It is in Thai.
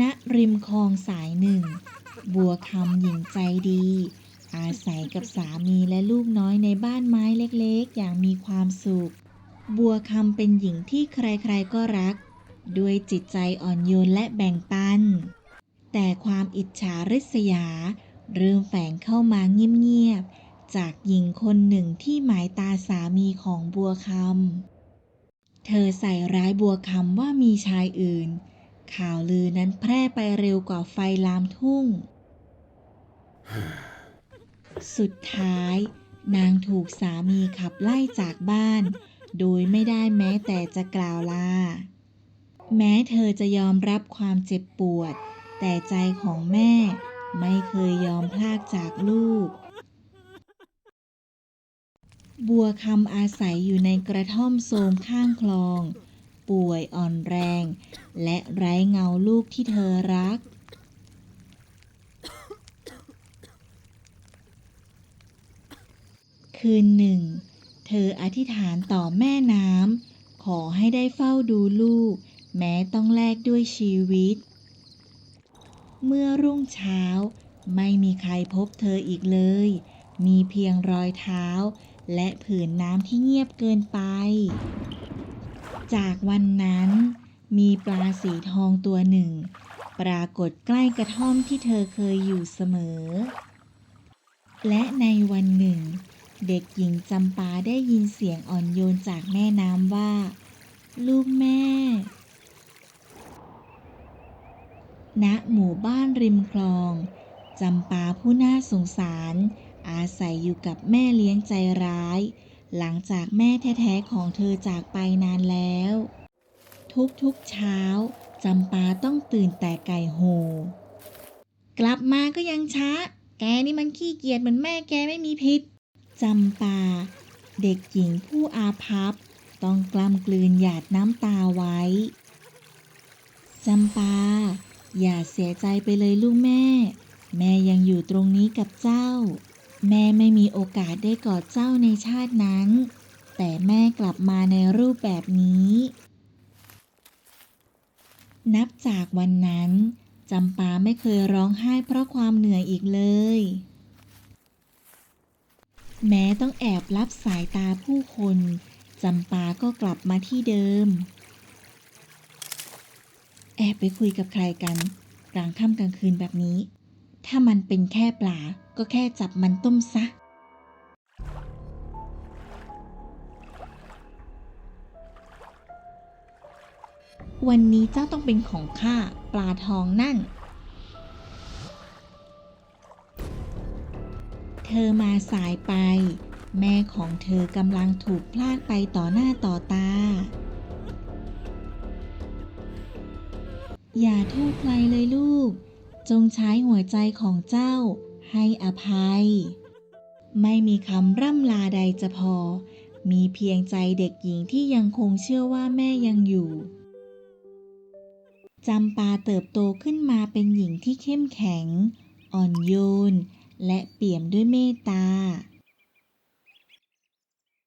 ณริมคลองสายหนึ่ง บัวคำหญิงใจดี อาศัยกับสามีและลูกน้อยในบ้านไม้เล็กๆ อย่างมีความสุข บัวคำเป็นหญิงที่ใครๆก็รัก ด้วยจิตใจอ่อนโยนและแบ่งปัน แต่ความอิจฉาริษยา เริ่มแฝงเข้ามาเงียบๆ จากหญิงคนหนึ่งที่หมายตาสามีของบัวคำเธอใส่ร้ายบัวคำว่ามีชายอื่น ข่าวลือนั้นแพร่ไปเร็วกว่าไฟลามทุ่ง สุดท้าย นางถูกสามีขับไล่จากบ้าน โดยไม่ได้แม้แต่จะกล่าวลา แม้เธอจะยอมรับความเจ็บปวด แต่ใจของแม่ไม่เคยยอมพลากจากลูก บัวคำอาศัยอยู่ในกระท่อมโทมข้างคลอง ป่วยอ่อนแรง และไร้เงาลูกที่เธอรัก คืนหนึ่ง เธออธิษฐานต่อแม่น้ำขอให้ได้เฝ้าดูลูก แม้ต้องแลกด้วยชีวิต เมื่อรุ่งเช้า ไม่มีใครพบเธออีกเลย มีเพียงรอยเท้า และผืนน้ำที่เงียบเกินไป จากวันนั้น มีปลาสีทองตัวหนึ่ง ปรากฏใกล้กระท่อมที่เธอเคยอยู่เสมอ และในวันหนึ่ง เด็กหญิงจำปาได้ยินเสียงอ่อนโยนจากแม่น้ำว่า ลูกแม่ ณ หมู่บ้านริมคลองจำปาผู้น่าสงสาร อาศัยอยู่กับแม่เลี้ยงใจร้าย หลังจากแม่แท้ๆของเธอจากไปนานแล้ว ทุกๆเช้าจำปาต้องตื่นแต่ไก่โห กลับมาก็ยังช้า แกนี่มันขี้เกียจเหมือนแม่แกไม่มีพิษจำปา เด็กหญิงผู้อาภัพ ต้องกล้ำกลืนหยาดน้ำตาไว้ จำปา อย่าเสียใจไปเลยลูกแม่ แม่ยังอยู่ตรงนี้กับเจ้า แม่ไม่มีโอกาสได้กอดเจ้าในชาตินั้น แต่แม่กลับมาในรูปแบบนี้ นับจากวันนั้นจำปาไม่เคยร้องไห้เพราะความเหนื่อยอีกเลย แม้ต้องแอบรับสายตาผู้คนจำปาก็กลับมาที่เดิม แอบไปคุยกับใครกัน กลางค่ำกลางคืนแบบนี้ ถ้ามันเป็นแค่ปลา ก็แค่จับมันต้มซะ วันนี้เจ้าต้องเป็นของข้าปลาทองนั่น เธอมาสายไป แม่ของเธอกำลังถูกพลากไปต่อหน้าต่อตาอย่าโทษใครเลยลูก จงใช้หัวใจของเจ้าให้อภัย ไม่มีคำร่ำลาใดจะพอ มีเพียงใจเด็กหญิงที่ยังคงเชื่อว่าแม่ยังอยู่จำปาเติบโตขึ้นมาเป็นหญิงที่เข้มแข็ง อ่อนโยน และเปี่ยมด้วยเมตตา